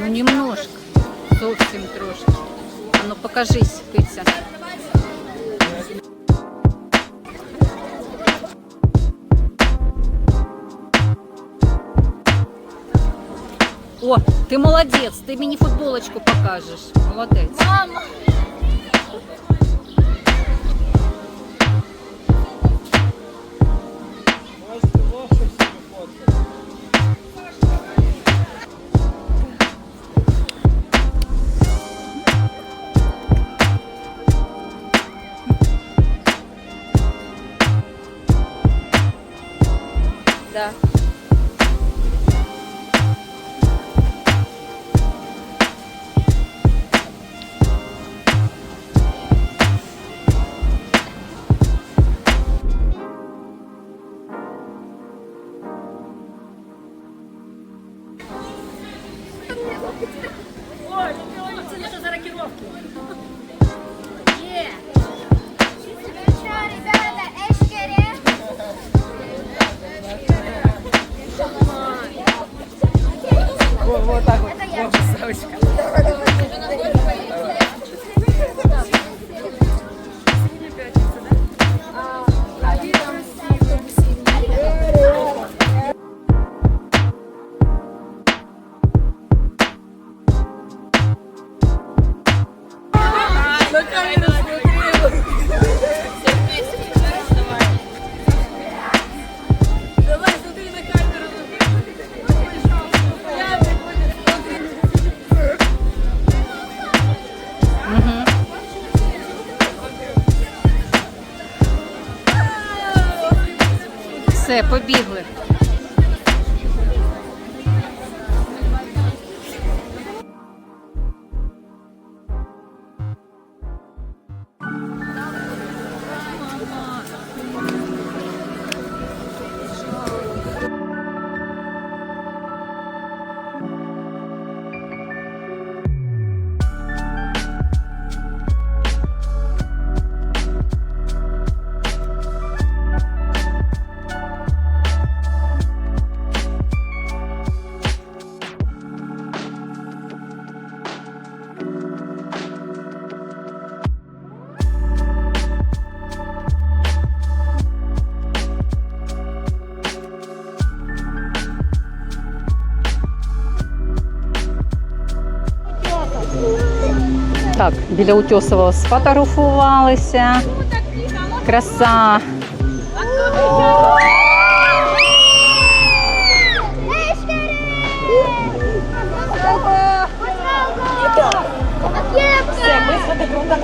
Ну немножко, совсем трошки. А ну покажись, Пыця. О, ты молодец, ты мини футболочку покажешь. Молодец. Мама! Да. Что, Все, побігли. Так, біля Утьосового сфотографувалися. Краса. Все, ми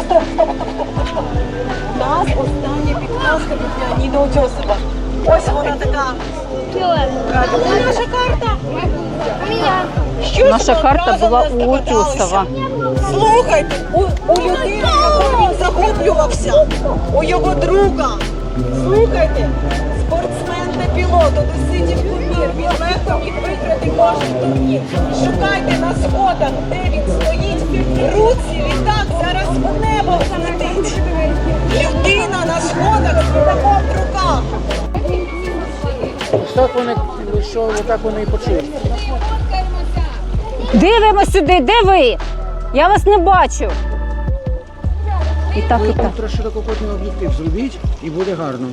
стоп. У нас остання підказка від Леоніда Утьосова. Ось вона така. Наша карта. Наша карта була у. Утьосова. Слухайте, у, у людини, якою він загублювався, у його друга. Слухайте, спортсмен та пілот, одеситів кумір, він легко міг виграти кожен турнір. Шукайте на сходах, де він стоїть. Руці літак зараз у небо злетить. Людина на сходах з літаком в руках. Так вони, що отак вони і почують. Дивимось сюди, де ви? Я вас не бачу. І так, і так. Ультра ширококутний об'єктив зробіть і буде гарно.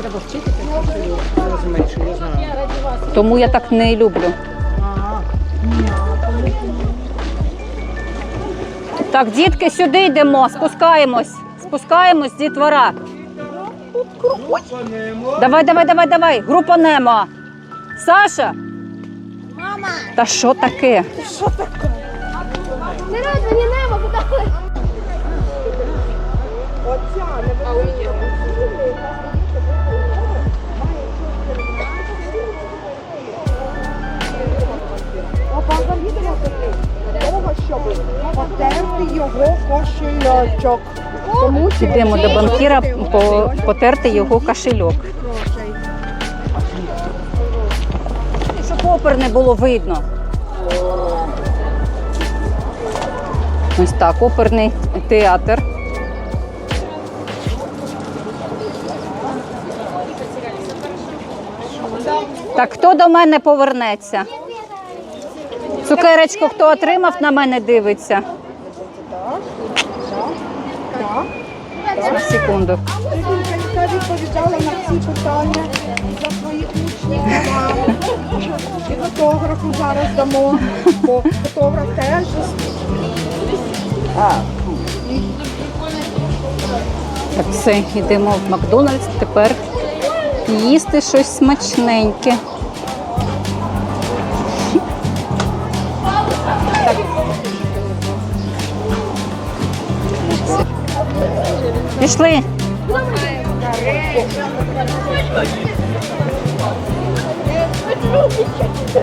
Треба вчити зараз менше, я знаю. Тому я так не люблю. Так, дітки, сюди йдемо, спускаємось. Спускаємось, дітвора. Давай, давай, давай, давай. Група Немо. Саша. Мама. Та що таке? Не Немо? Куда ты? того, щоб потерти його кошельочок. Тому що до банкіра потерти його кошельок. Опер не було видно. Ось так, оперний театр. Так, хто до мене повернеться? Цукерочку хто отримав, на мене дивиться. Секунду. Відповідала на всі питання за свої учні. І фотографу зараз дамо, бо фотограф теж. Так, все, йдемо в Макдональдс. Тепер їсти щось смачненьке. Пішли. Oh,